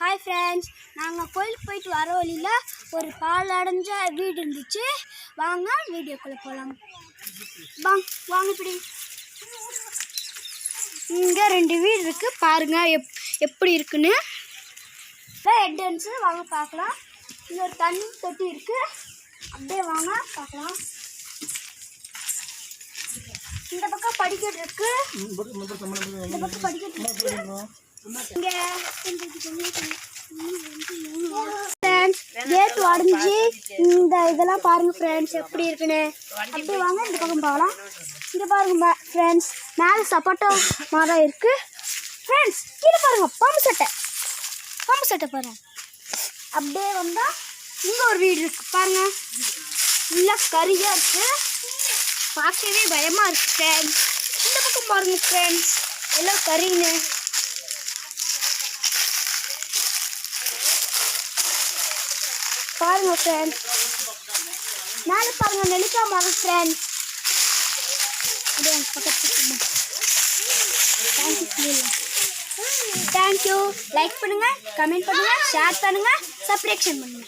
Hi friends நாங்கள் கோயிலுக்கு போயிட்டு வர வழியில் ஒரு பால் அடைஞ்ச வீடு இருந்துச்சு. வாங்க வீடியோக்குள்ளே போகலாம் வாங்க வாங்க இப்படி. இங்கே ரெண்டு வீடு இருக்குது பாருங்கள் எப் எப்படி இருக்குன்னு. என்ட்ரன்ஸு வாங்க பார்க்கலாம். இங்கே ஒரு தண்ணி தொட்டி இருக்குது அப்படியே வாங்க பார்க்கலாம். இந்த பக்கம் படிக்கட்டு இருக்கு. இந்த பக்கம் படிக்கட்டு இருக்கு. இங்க கேட் உடஞ்சி இந்த இதெல்லாம் பாருங்க ஃப்ரெண்ட்ஸ் எப்படி இருக்குன்னு. அப்படி வாங்க இந்த பக்கம் போகலாம் இங்க பாருங்க ஃப்ரெண்ட்ஸ் மேலே சப்போட்டா மரம் இருக்கு. ஃப்ரெண்ட்ஸ் கீழே பாருங்க பம்பு சட்டை பம்பு சட்டை பாருங்க. அப்படியே வந்தா இங்க ஒரு வீடு இருக்கு பாருங்க. நல்லா கரியா இருக்கு. பார்க்கவே பயமா இருக்கு ஃப்ரெண்ட்ஸ் இந்த பக்கம் பாருங்க ஃப்ரெண்ட்ஸ் எல்லாம் கரின்னு பாருங்க ஃப்ரெண்ட்ஸ் மேலே பாருங்க நெல்லிக்காய் மரம் ஃப்ரெண்ட்ஸ் பக்கத்து தேங்க்யூ லைக் பண்ணுங்க கமெண்ட் பண்ணுங்க ஷேர் பண்ணுங்க சப்ரேக்ஷன் பண்ணுங்க.